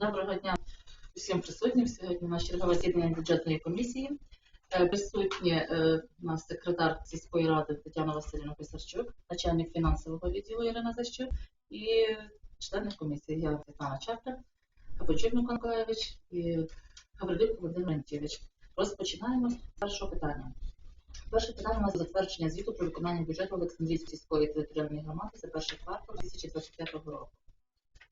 Доброго дня всім присутнім. Сьогодні у нас чергове засідання бюджетної комісії. Е, Присутні е, у нас секретар сільської ради Тетяна Васильівна Писарчук, начальник фінансового відділу Ірина Защук і члени комісії я Тетяна Чапля, Капочук Микола і Гаврилюк Володимир Антєвич. Розпочинаємо з першого питання. Перше питання у нас затвердження звіту про виконання бюджету Олександрійської сільської територіальної громади за перший квартал 2025 року.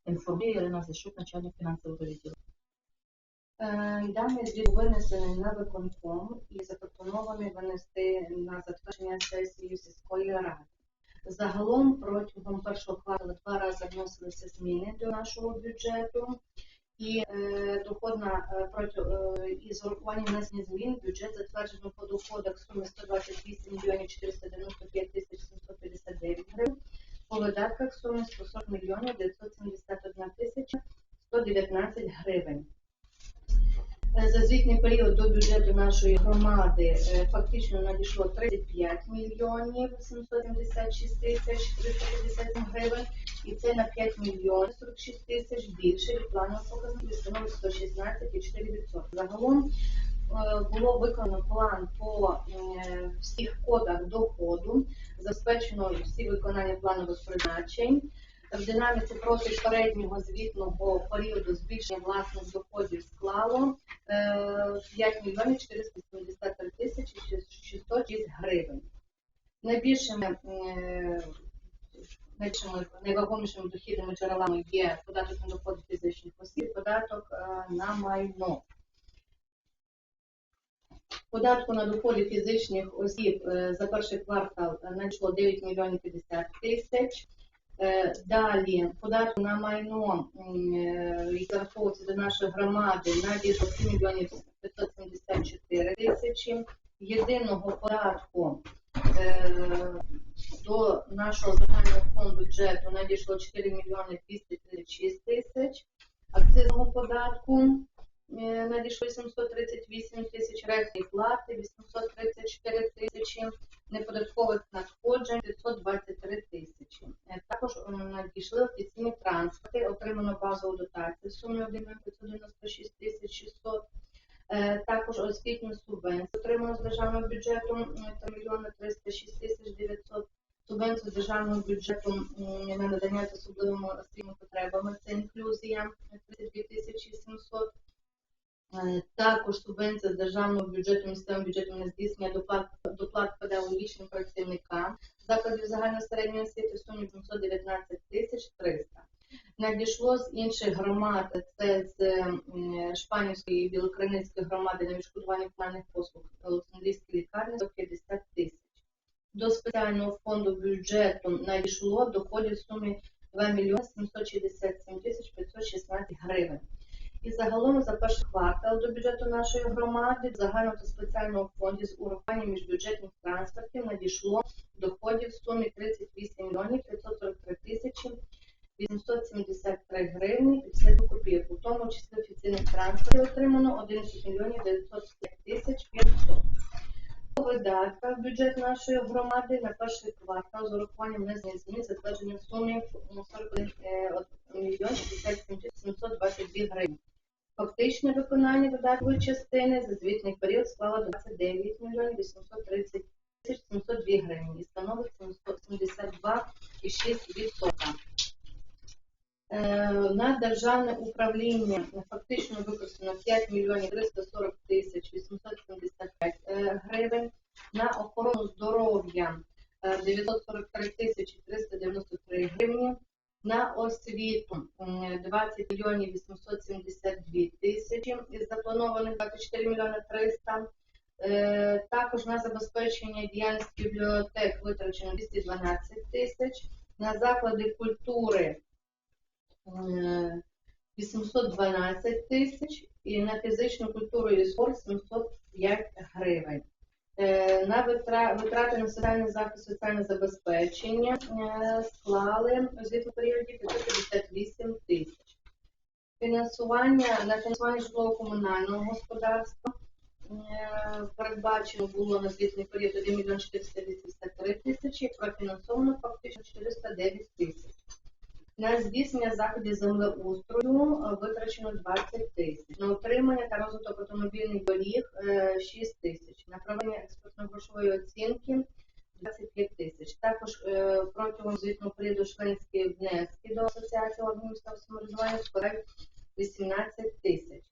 Інформує Ірина Защук, начальник фінансового відділу. Е, Даний звіт винесений на виконком і запропонований винести на затвердження сесії сільської ради. Загалом протягом першого кварталу два рази вносилися зміни до нашого бюджету, і е, доходна е, е, і з урахуванням внесення змін бюджет затверджено по доходах в сумі 128 мільйонів 495 тисяч 759 гривень, по видатках в сумі 140 мільйонів 971 тисяча 119 гривень. Е, За звітний період до бюджету нашої громади е, фактично надійшло 35 мільйонів 776 тисяч 357 гривень, і це на 5 мільйонів 46 тисяч більше від планового показників становить 116,4%. Загалом було виконано план по е, всіх кодах доходу, забезпечено всі виконання планових призначень. В динаміці проти переднього звітного періоду збільшення власних доходів склало е, 5 мільйонів 473 тисячі 606 гривень. Найбільшими, е, найбільшими найвагомішими дохідними джерелами є податок на доходи фізичних осіб, податок е, на майно. Податку на доходи фізичних осіб е, за перший квартал е, надійшло 9 мільйонів 50 тисяч. Е, Далі податку на майно, е, зараховується до нашої громади, надійшло 7 мільйонів 574 тисячі. Єдиного податку е, до нашого загального фонду бюджету надійшло 4 мільйони 236 тисяч. Акцизного податку е, надійшло 738 тисяч, рентної плати 834 тисячі, неподаткових надходжень 523 тисячі. Е, Також надійшли офіційні транспорти, отримано базову дотацію в сумі 1 596 тисяч 600. Е, Також освітню субвенцію отримано з державного бюджету 3 мільйони 306 тисяч 900. Субвенцію з державного бюджету на надання з особливими освітніми потребами. Це інклюзія 32 тисячі 700. Е, Також субвенція з державного бюджету місцевим бюджетом на здійснення доплат, доплат педагогічним працівникам закладів загальної середньої освіти в сумі 719 тисяч 300. Надійшло з інших громад, це з Шпанівської і Білокриницької громади на відшкодування комунальних послуг Олександрійської лікарні 150 тисяч. До спеціального фонду бюджету надійшло доходів в сумі 2 мільйони 767 тисяч 516 гривень. І загалом за перший квартал до бюджету нашої громади в загальному та спеціальному фонді з урахуванням міжбюджетних трансфертів надійшло доходів в сумі 38 мільйонів 543 тисячі 873 гривні 50 копійок. У тому числі офіційних трансфертів отримано 11 мільйонів 905 тисяч 500. По видатках бюджет нашої громади на перший квартал з урахуванням внесення змін затвердження в сумі ну, 41 е, мільйон 67 тисяч 722 гривні. Фактичне виконання видаткової частини за звітний період склало 29 мільйонів 830 тисяч 702 гривні і становить 72,6%. Е, На державне управління фактично використано 5 мільйонів 340 тисяч 875 е, гривень. На охорону здоров'я е, 943 тисячі 393 гривні. На освіту 20 мільйонів 872 тисячі із запланованих 24 мільйони 300. Е, Також на забезпечення діяльності бібліотек витрачено 212 тисяч. На заклади культури е, 812 тисяч і на фізичну культуру і спорт 705 гривень. Е, На витрати на соціальний захист, соціальне забезпечення е, склали у звітному періоді 558 тисяч. Фінансування на фінансування житлово-комунального господарства е, передбачено було на звітний період 1 мільйон 483 тисячі, профінансовано фактично 409 тисяч. На здійснення заходів землеустрою е, витрачено 20 тисяч. На утримання та розвиток автомобільних доріг е, 6 тисяч. На проведення експортно-грошової оцінки 25 тисяч. Також е, протягом звітного періоду членські внески до асоціації органів самоврядування складають 18 тисяч.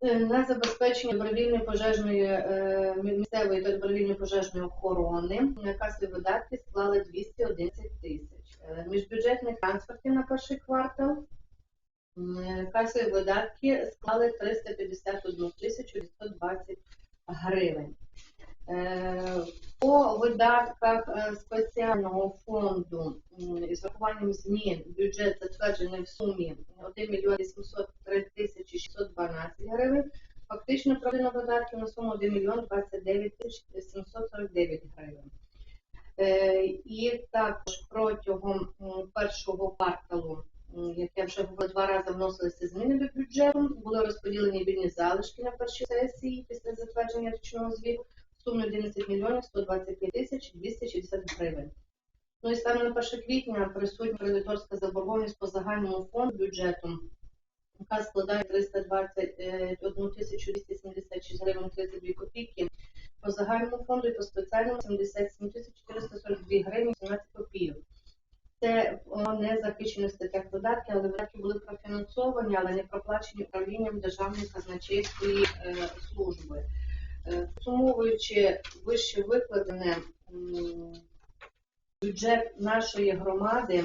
Е, На забезпечення добровільної пожежної е, місцевої та добровільної пожежної охорони касові видатки склали 211 тисяч. Е, Міжбюджетних трансфертів на перший квартал касові видатки склали 351 тисячу 120 гривень. Е, По видатках е, спеціального фонду із врахуванням змін бюджет затверджений в сумі 1 мільйон 803 тисячі 612 гривень. Фактично проведено видатки на суму 1 мільйон 29 тисяч 749 гривень. Е, І також протягом першого кварталу, як я вже говорила, два рази вносилися зміни до бюджету, були розподілені вільні залишки на першій сесії після затвердження річного звіту сумі 11 мільйонів 125 тисяч 260 гривень. Ну і станом на 1 квітня присутня кредиторська заборгованість по загальному фонду бюджету, яка складає 321 тисячу 276 гривень 32 копійки, по загальному фонду і по спеціальному 77 тисяч 442 гривень 17 копійок. Це не захищено в статтях видатки, але видатки були профінансовані, але не проплачені управлінням Державної казначейської е, служби. Е, вище викладене, бюджет нашої громади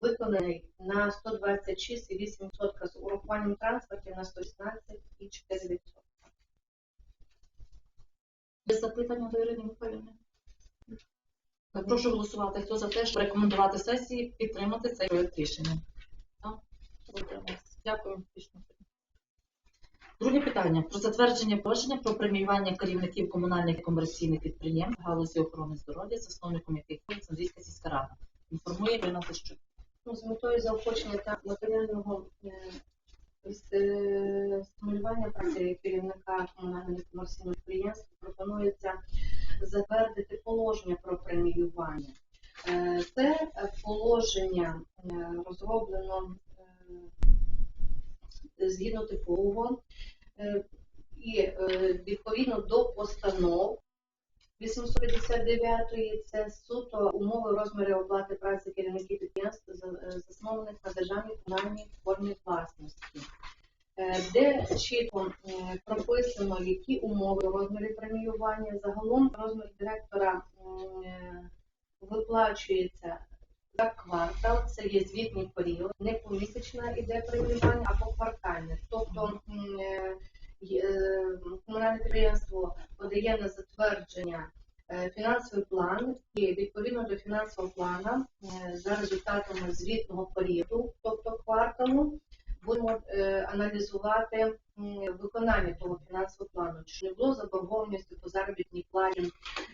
виконаний на 126,8% з урахуванням трансфертів на 116,4%. Є запитання до Ірини Михайлівни? Прошу голосувати. Хто за те, щоб рекомендувати сесії, підтримати цей проект рішення? Дякую. Друге питання про затвердження положення про преміювання керівників комунальних і комерційних підприємств галузі охорони здоров'я, засновником яких є Олександрійська сільська рада. Інформує Ірина Тищук. Ну, з метою заохочення та матеріального е, е, стимулювання праці керівника комунального комерційного підприємства пропонується затвердити положення про преміювання. Е, Це положення розроблено згідно типового і відповідно до постанов 859 це суто умови розміри оплати праці керівників підприємств, е, заснованих на державній комунальній формі власності, Е, де чітко прописано, які умови розміри преміювання. Загалом розмір директора е, виплачується за квартал, це є звітний період, не помісячне іде преміювання, а поквартальне. Тобто комунальне підприємство подає на затвердження е, фінансовий план і відповідно до фінансового плану е, за результатами звітного періоду, тобто кварталу, будемо е, аналізувати виконання того фінансового плану, чи не було заборгованості по заробітній платі.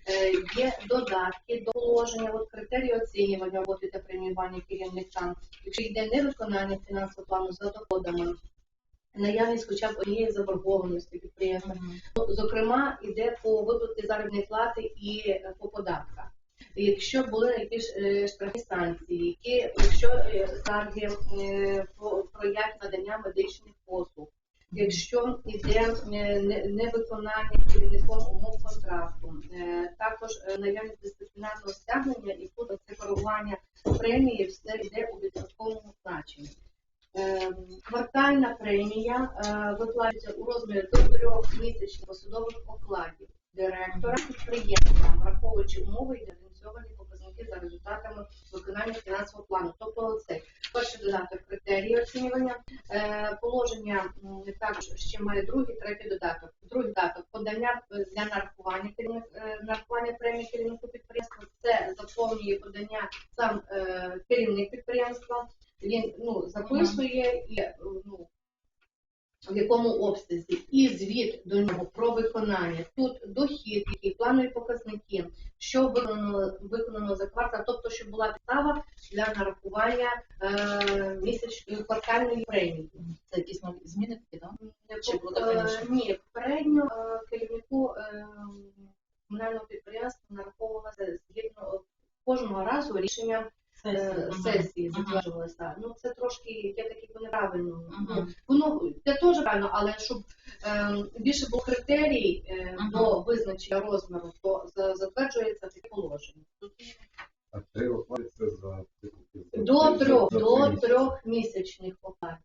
Е, Є додатки до положення, от критерії оцінювання роботи та преміювання керівникам. Якщо йде невиконання фінансового плану за доходами, наявність хоча б однієї заборгованості підприємства, Ну, Зокрема, йде по виплаті заробітної плати і е, по податках. Якщо були якісь е, штрафні санкції, які якщо е, скарги про, про як надання медичних послуг, якщо йде не- невиконання керівником умов контракту, також наявність дисциплінарного стягнення і коригування премії, все йде у відсотковому значенні. Е, Квартальна премія е, виплачується у розмірі до трьох місячних посадових окладів директора підприємства, враховуючи умови і диференційовані показники за результатами виконання фінансового плану. Тобто це перший додаток критерії оцінювання, е, положення також ще має другий, третій додаток. Другий додаток подання е, для нарахування нарахування премії керівнику підприємства. Це заповнює подання сам керівник підприємства він ну, записує і е, ну, в якому обсязі, і звіт до нього про виконання. Тут дохід, які планові показники, що виконано, виконано за квартал, тобто, щоб була підстава для нарахування е, місячної квартальної премії. Це якісь нові зміни такі, так? Чи Е, буде раніше? Ні, попередньо е, керівнику е, комунального підприємства нараховувалося згідно кожного разу рішенням е, сесії затверджувалися. Ну це трошки я таки неправильно. Мгм. Ну, воно це теж правильно, але щоб ем, більше був критерій е, Мгм. до визначення розміру, то затверджується таке положення. А це за типу, До за- трьох, до трьох місячних оплат.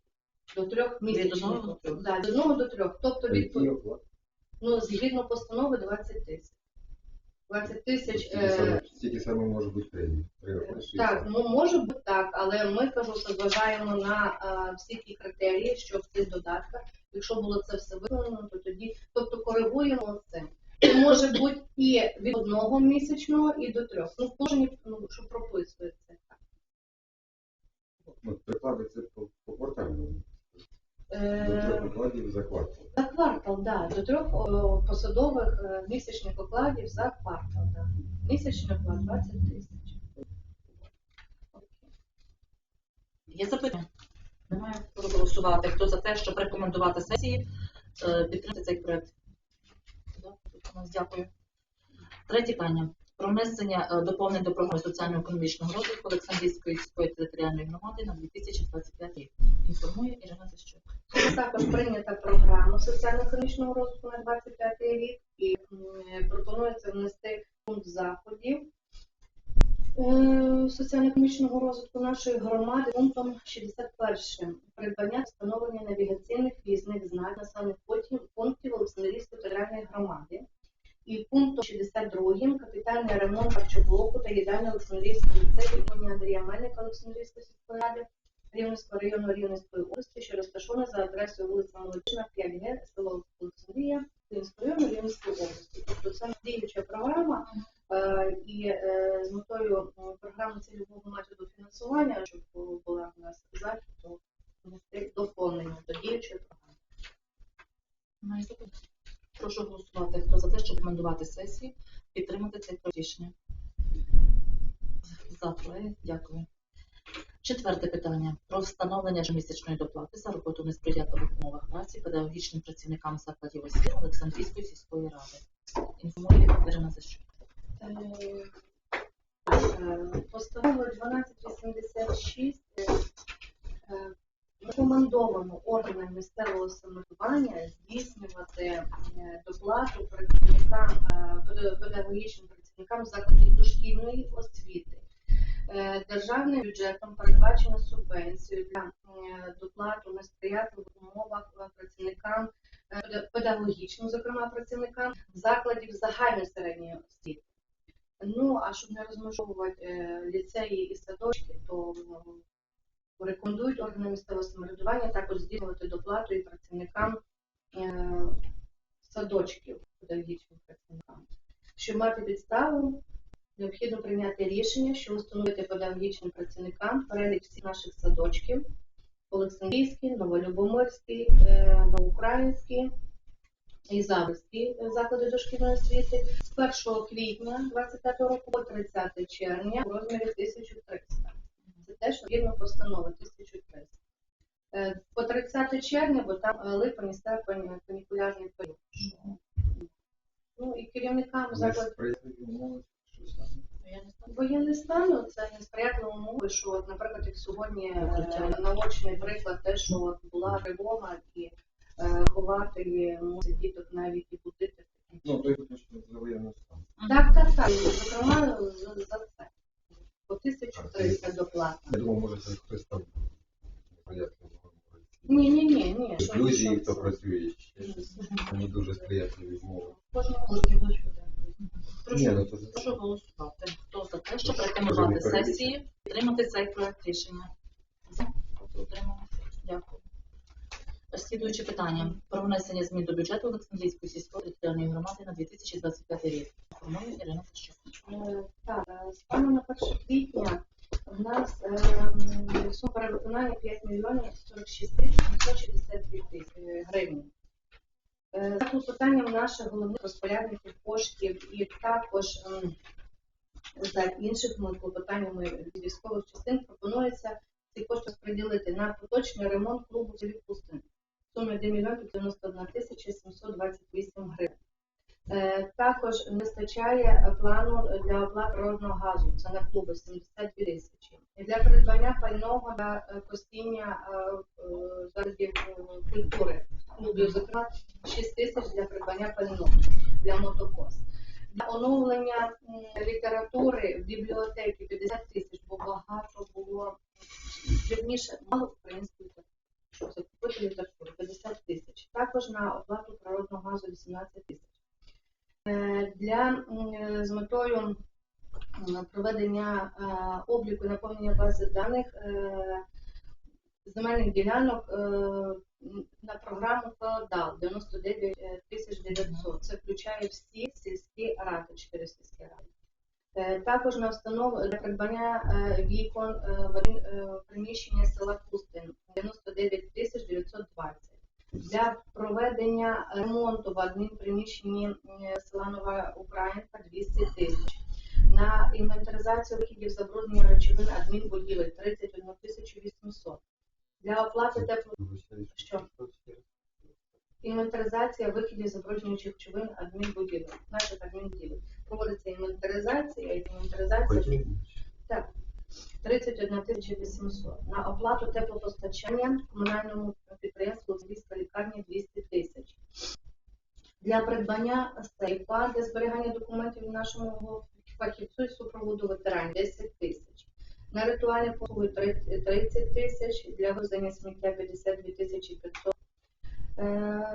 До трьох місячних до трьох? Да, від одного до трьох. Тобто від ну, згідно постанови 20 тисяч. 20 тисяч. Стільки Е, саме- Стільки саме може бути премії. Так, ну може бути так, але ми кажу, що зважаємо на е, всі ті критерії, що в цих додатках. Якщо було це все виконано, то тоді, тобто коригуємо це. Це може бути і від одного місячного, і до трьох. Ну, в положенні, ну, що прописується. Ну, три оплати це по, по квартальному. До Е, трьох окладів за квартал. За квартал, да, до трьох посадових е, місячних окладів за квартал. Да. Місячний оклад 20 тисяч. Є запитання? Немає. Прошу голосувати. Хто за те, щоб рекомендувати сесії, е, підтримати цей нас Дякую. Третє питання. Про внесення е, доповнень до програми соціально-економічного розвитку Олександрійської сільської територіальної громади на 2025 рік. Інформує Ірина Тищук. Також прийнята програма соціально-економічного розвитку на 25 рік і пропонується внести пункт заходів е, соціально-економічного розвитку нашої громади пунктом 61. Придбання встановлення навігаційних в'їзних знаків населених пунктів Олександрійської територіальної громади. І пунктом 62 капітальний ремонт харчоблоку та їдальні Олександрійського ліцею імені Андрія Мельника Олександрійської сільської ради Рівненського району Рівненської області, що розташована за адресою вулиця Молодіжна, 5Г, село Олександрія, Рівненського району Рівненської області. Тобто це діюча програма, е, і е, з метою програми цільового методу фінансування, щоб була у нас захід, то доповнення до діючої програми. Прошу голосувати. Хто за те, щоб рекомендувати сесії, підтримати проект рішення? За проект. Дякую. Четверте питання про встановлення щомісячної доплати за роботу в несприятливих умовах праці педагогічним працівникам закладів освіти Олександрійської сільської ради. Інформує. Е, е, Постановою 1286 е, е, рекомендовано органам місцевого самоврядування здійснювати е, доплату працівникам, е, педагогічним працівникам закладів дошкільної освіти. Е, Державним бюджетом передбачено субвенцію для доплату на сприятливих умовах працівникам, педагогічним, зокрема працівникам закладів загальної середньої освіти. Ну, а щоб не розмежовувати ліцеї і садочки, то рекомендують органи місцевого самоврядування також здійснювати доплату і працівникам е, садочків, педагогічним працівникам. Щоб мати підставу, необхідно прийняти рішення, що встановити педагогічним працівникам перелік всіх наших садочків Олександрійський, Новолюбомирський, е, Новоукраїнський і Заводський заклади дошкільної освіти з 1 квітня 25 року по 30 червня у розмірі 1300. Це теж згідно постанови 1300. Е, По 30 червня, бо там е, липень і серпень канікулярний період. Ну і керівникам що знаю. Воєнний стан це несприятливі умови, що, от, наприклад, як сьогодні е, наочний приклад, те, що от була тривога і е, хователі мусять діток навіть і будити. Ну, той точно за воєнний стан. Так, так, так. Зокрема, за, 1300 доплата. Я думаю, може, це хтось там непонятно. Ні, ні, ні, ні. Люди, хто працює. Мені дуже сприятливі відмови. Кожного Ні, Прошу, голосувати. Хто за те, щоб рекомендувати сесії, підтримати цей проект рішення? За. Дякую. Слідуюче питання про внесення змін до бюджету Олександрійської сільської територіальної громади на 2025 рік. Інформує Ірина. Е, Так, е, станом на 1 квітня в нас е, сума перевиконання 5 мільйонів 46 тисяч 762 тисячі гривень. Е, За наших головних розпорядників коштів і також ем, за іншими клопотаннями військових частин пропонується ці кошти розподілити на поточний ремонт клубу цілих пустин в сумі 1 мільйон 91 тисяча 728 гривень. Е, Також не вистачає плану для оплати природного газу. Це на клуби 72 тисячі. Для придбання пального для е, постійня е, закладів культури клубів, зокрема 6 тисяч для придбання пального для мотокос. Для оновлення літератури в бібліотеки 50 тисяч, бо багато було вірніше, мало української літератури. Щоб закупити літературу 50 тисяч. Також на оплату природного газу 18 тисяч. Е, Для з метою проведення е, обліку наповнення бази даних е, земельних ділянок на програму ФЕОДАЛ 99 тисяч 900. Це включає всі сільські ради, 4 сільські ради. Е, Також на установу для придбання е, вікон е, в е, приміщення села Пустин 99 тисяч 920. Для проведення ремонту в адмінприміщенні е, села Нова Українка 200 тисяч. На інвентаризацію вихідів забруднення речовин адмінбудівель 31 тисячу 800. Для оплати тепло Що? Інвентаризація вихідів забруднюючих речовин адмінбудівель. Наших адмінбудівель. Проводиться інвентаризація, інвентаризація так, 31 тисяча 800. На оплату теплопостачання комунальному підприємству Львівська лікарня 200 тисяч. Для придбання сейфа для зберігання документів нашому фахівцю і супроводу ветеранів 10 тисяч. На ритуальні послуги 30 тисяч, для вивезення сміття 52 тисячі 500. Е,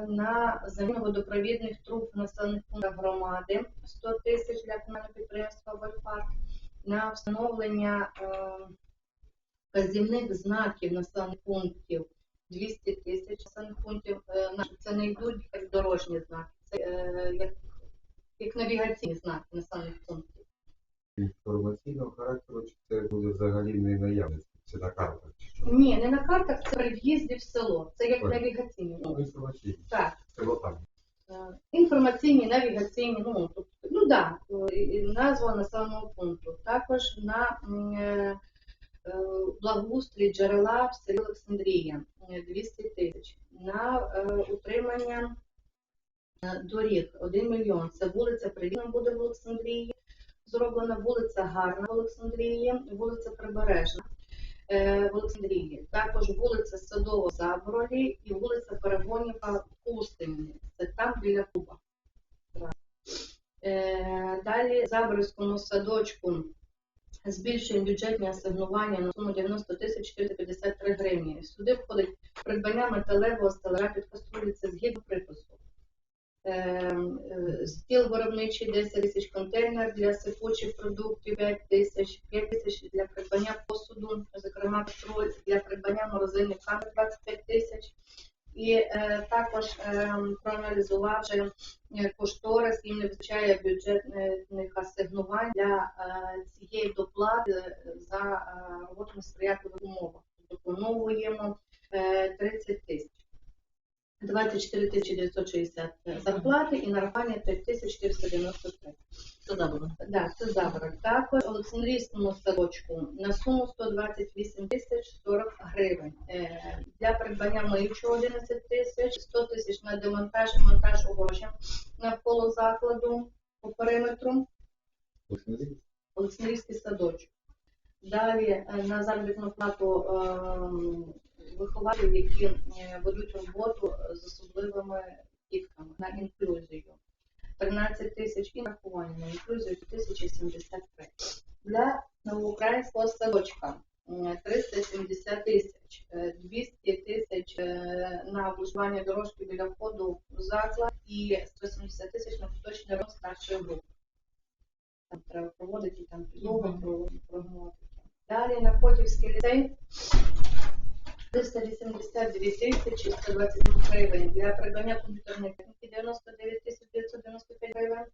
На заміну водопровідних труб в населених пунктах громади 100 тисяч для комунального підприємства Вольфар на встановлення е, вказівних знаків населених пунктів 200 тисяч населених пунктів. Е, Це не йдуть як дорожні знаки, це як, як навігаційні знаки населених пунктів. інформаційного характеру, чи це буде взагалі не наявність, чи на картах. Ні, не на картах, це при в'їзді в село. Це як Ой. навігаційні. Ну, інформаційні. так. Село там. Е, Інформаційні, навігаційні, ну, тобто, ну да, е, назва населеного пункту. Також на е, е, благоустрій джерела в селі Олександрія е, 200 тисяч. На е, утримання е, доріг 1 мільйон. Це вулиця Привітна буде в Олександрії. Зроблена вулиця Гарна в Олександрії, вулиця Прибережна е, в Олександрії. Також вулиця Садова в Заборолі і вулиця Перегонівка в Кустині. Це там біля Куба. Е, Далі в Заборівському садочку збільшуємо бюджетні асигнування на суму 90 тисяч 453 гривні. Сюди входить придбання металевого стелера під каструлі, це згідно припису. Е, е, Стіл виробничий 10 тисяч контейнер для сипучих продуктів 5 тисяч, 5 тисяч для придбання посуду, зокрема для придбання морозильних камер 25 тисяч. І е, також е, проаналізувавши е, кошторис, їм не вистачає бюджетних асигнувань для е, цієї доплати за е, роботу на сприятливих умовах. Тобто е, 30 тисяч. 24 тисячі 960 зарплати і нарахування 5 тисяч 493. Це забуду. Да, це забрак. Також Олександрійському садочку на суму 128 тисяч 40 гривень. Е, Для придбання миючого 11 тисяч, 100 тисяч на демонтаж і монтаж огорожень навколо закладу по периметру. Олександрійський садочок. Далі е, на заробітну плату е, вихователів, які е, ведуть роботу з особливими дітками на інклюзію. 13 тисяч і нарахування на інклюзію 1073. Для новоукраїнського садочка е, 370 тисяч, е, 200 тисяч е, на облаштування дорожки біля входу в заклад і 170 тисяч на поточний ремонт старшої групи. Там треба проводити там підлогу, проводити. Далі на Котівський ліцей 382 тисячі 120 гривень. Для придбання комп'ютерної техніки 99 тисяч 995 гривень.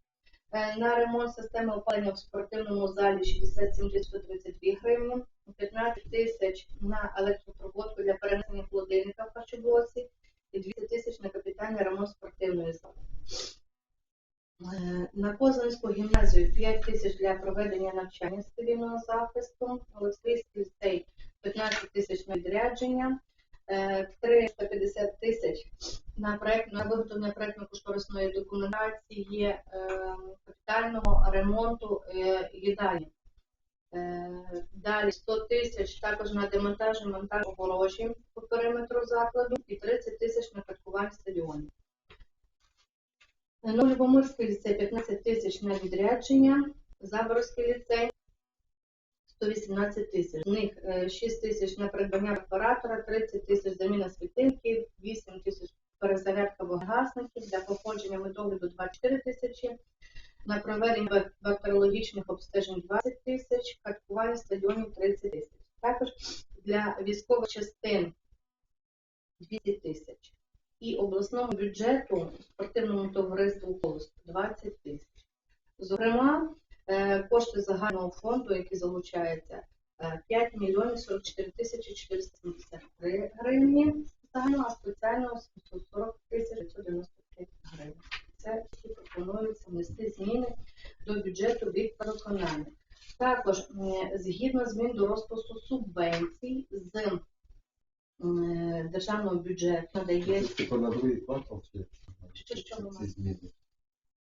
Е, На ремонт системи опалення в спортивному залі 67 132 гривні. 15 тисяч на електропроводку для перенесення холодильника в харчоблоці і 200 тисяч на капітальний ремонт спортивної зали. Е, На Козинську гімназію 5 тисяч для проведення навчання з цивільного захисту, Олексійський ліцей 15 тисяч на відрядження, е, 350 тисяч на проект на виготовлення проектно-кошторисної документації е, капітального ремонту е. Е, Далі 100 тисяч також на демонтаж і монтаж огорожі по периметру закладу і 30 тисяч на паркування стадіонів. Ну, Любомирський ліцей 15 тисяч на відрядження, Заборський ліцей 118 тисяч. З них е, 6 тисяч на придбання оператора, 30 тисяч заміна світильників, 8 тисяч перезарядка вогнегасників, для проходження медогляду 24 тисячі, на проведення бактеріологічних обстежень 20 тисяч, харчування стадіонів 30 тисяч. Також для військових частин 200 тисяч. І обласному бюджету спортивному товариству «Колос» 20 тисяч. Зокрема, е, кошти загального фонду, які залучаються, е, 5 мільйонів 44 тисячі 473 гривні загального, а спеціального 740 тисяч 595 гривень. Це всі пропонується внести зміни до бюджету від переконання. Також згідно змін до розпису субвенцій з державного бюджету надається Типа на другий квартал чи Що- що ці зміни?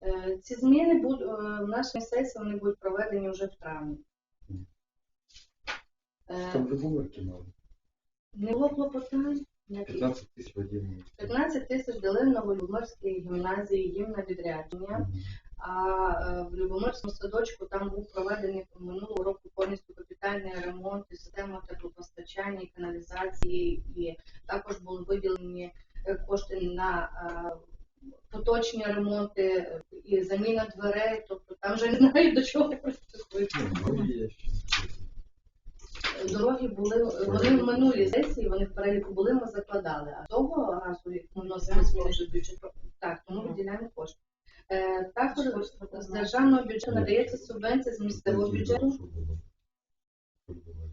Е, Ці зміни будуть в нашій сесії вони будуть проведені вже в травні. Е, Там Любомирки мали. Не було клопотань. ніяких. 15 тисяч в 15 тисяч дали на Любомирській гімназії їм на відрядження, а е, в Любомирському садочку там був проведений минулого року повністю капітальний ремонт і система теплопостачання і каналізації, і також були виділені е, кошти на е, поточні ремонти е, і заміна дверей, тобто там вже не знаю до чого приступити. Дороги були вони в минулій сесії, вони в переліку були, ми закладали. А того разу, як ми вносили зміни до бюджету, так, тому виділяємо кошти. Е, також з державного бюджету надається субвенція з місцевого бюджету Що було? Що було?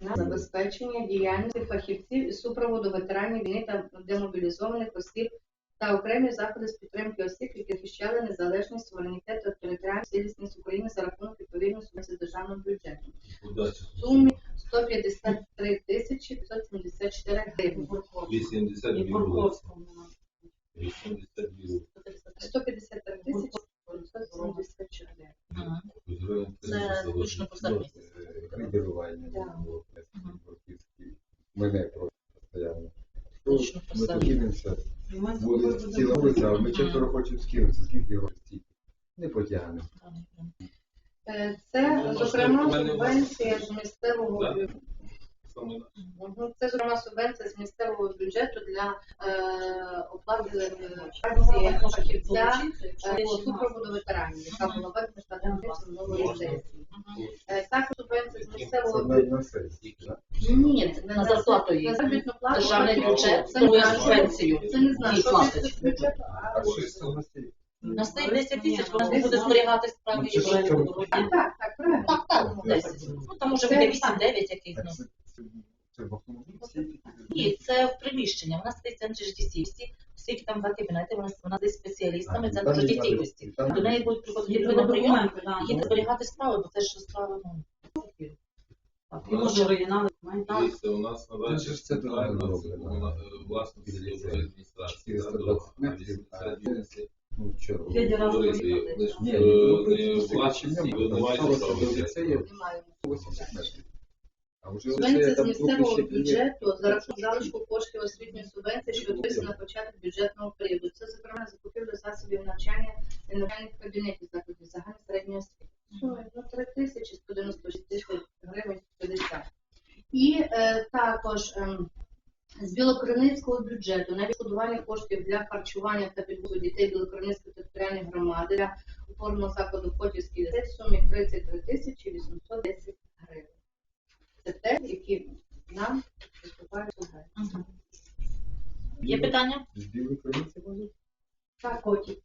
На забезпечення діяльності фахівців із супроводу ветеранів війни та демобілізованих осіб та окремі заходи з підтримки осіб, які захищали незалежність, суверенітет та територіальну цілісність України за рахунок відповідної субвенції бюджету. Удачі. В сумі 153 тисячі 574 гривні. 82 вулиці. 82 153 тисячі 574. Гривень Це точно по заложено. сервісу. Виділування Да. було Мгм. Бруківський. Мене просто постійно. Ми сервісу. поділимося, буде ціла вулиця, а ми четверо хочемо скинутися. Скільки грошей стільки? Не потягнемо. Е, Ну, Це, зокрема, субвенція з місцевого бюджету. На-. Це, зокрема, субвенція з місцевого бюджету для е, оплати е, праці фахівця супроводу ветеранів, яка була введена штатом минулої сесії. Е, Також субвенція з Це місцевого? Ні, На зарплату їй. На заробітну плату. Державний бюджет Це не субвенцію. Це не знаю, що це з бюджету, а А що це на? На 10 тисяч, вона Десять. буде зберігати справи Ну, і це там- по дорозі. Так, так, так, правильно. Так, так, 10. Ну, там може Це буде так. 8-9 яких. Ну. це, це, це в автомобілі? Ні, це в приміщення. У нас стоїть центр життєстійкості, оскільки там два кабінети, вона, вона десь спеціалістами є життєстійкості. там- До неї будуть приходити Є на прийом і їде зберігати справи, бо це ж справи, ну, і може оригінали документів. У нас на Ну, дачі це ж це дуже це вона, е, власності адміністрації. 420 метрів, Ну, чого? Дядя раз. Ні, е, ну, не просто ви не маєте сталося права до взяти. ліцею? Немає. 80 метрів. Субвенція з місцевого ще бюджету за рахунок залишку коштів освітньої субвенції, що відбувається на початок бюджетного періоду. Це, зокрема, закупівля засобів навчання і навчальних кабінетів закладів загальної середньої освіти. Сумою ну, 3 тисячі 196 тисяч гривень 50. І е, також ем, з Білокриницького бюджету на відшкодування коштів для харчування та підвозу дітей Білокриницької територіальної громади для опорного закладу Хотівський ліцей в сумі 33 тисячі 810 гривень. Це те, які нам поступають у гривень. Є питання? З білої криниці возять? Так, коті.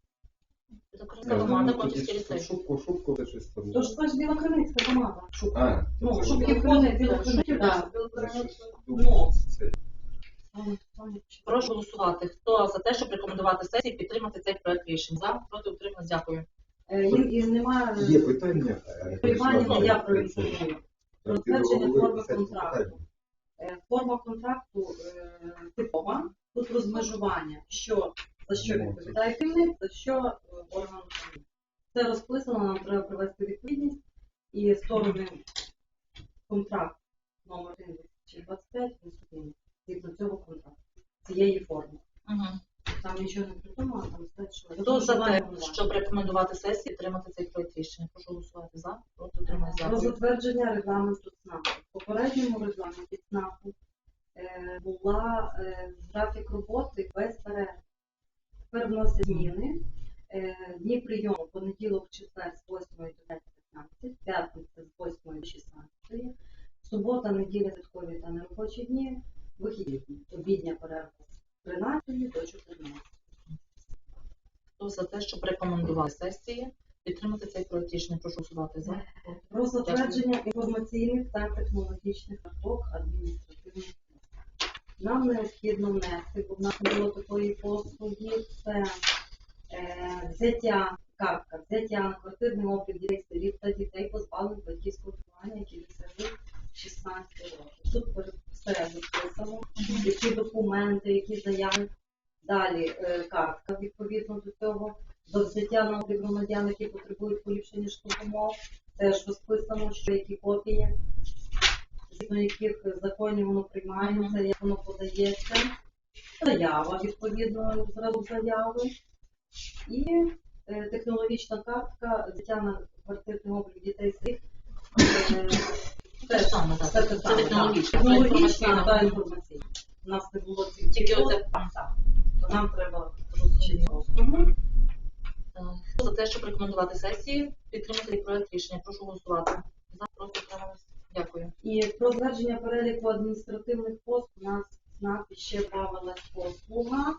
Українська команда Ну, Котівський тоді. Шубку, шубку, це щось там. Тож це ж Білокриницька громада. А, Ну, це є входить Білокриницька. Так, це думаю, це- Прошу голосувати. Хто за те, щоб рекомендувати сесії підтримати цей проект рішень? За, проти, утримання. Дякую. Е, і немає Є питання. е, приймання, я Прийшла, проінформую. Е, про форми контракту. Е, форма контракту е, типова, тут розмежування, що за що відповідає керівник, за що орган. Це розписано, нам треба привести відповідність і сторони контракту номер 1 чи 25 Хто за те, щоб рекомендувати сесії, підтримати цей проект рішення? Прошу голосувати за, проти утримати за. Про затвердження регламенту ЦНАПу. В попередньому регламенті ЦНАПу е, була е, графік роботи без перерв. Тепер вносять зміни. Е, дні прийому понеділок, четвер з 8 до 5.15, п'ятниця з 8 до 16, субота, неділя, святкові та неробочі дні, вихідні дні. Обідня перерва з 13 до 14. Хто за те, щоб рекомендувати сесії, підтримати цей проект рішення? Прошу голосувати за. Про затвердження інформаційних та технологічних карток адміністративних послуг. Нам необхідно внести, бо в нас не було такої послуги, це е, взяття, картка, взяття на квартирний облік дітей та дітей позбавлених батьківського піклування, які досягли 16 років. Тут все записано, які документи, які заяви. Далі е, картка відповідно до цього, до взяття на облік громадян, які потребують поліпшення умов. Теж розписано, що які копії, згідно яких законів воно приймається, як воно подається, заява відповідно зразу заяви. І е, технологічна картка взяття на квартирний облік дітей сиріт. Е. Це саме, технологічна, та інформаційна. У нас не було цих Тільки оце так. То нам треба розуміти основу. Е, за те, щоб рекомендувати сесії, підтримати проект рішення? Прошу голосувати. За, проти. Дякую. І про затвердження переліку адміністративних послуг у нас СНАП ще бавилась послуга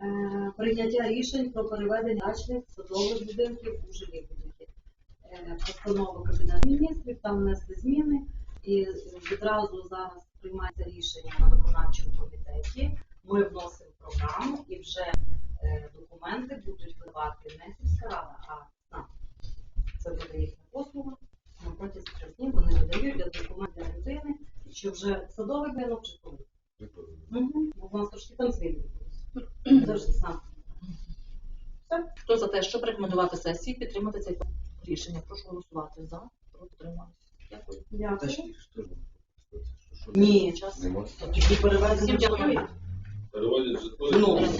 е, прийняття рішень про переведення дачних садових будинків у жилі будинки. Е, Постанова Кабінету міністрів, там внесли зміни, і відразу зараз приймається рішення на виконавчому комітеті. Ми вносимо програму і вже е, документи будуть видавати не сільська рада, а СНАП. Це буде їхня послуга на протязі трьох днів вони видають для документ людини, що вже садовий будинок чи коли. Угу. Бо в нас трошки там зміни. Завжди сам. Хто за те, щоб рекомендувати сесії, підтримати цей рішення? Прошу голосувати. За, проти, утримались. Дякую. Дякую. Ні, Час. Всім дякую. Ну,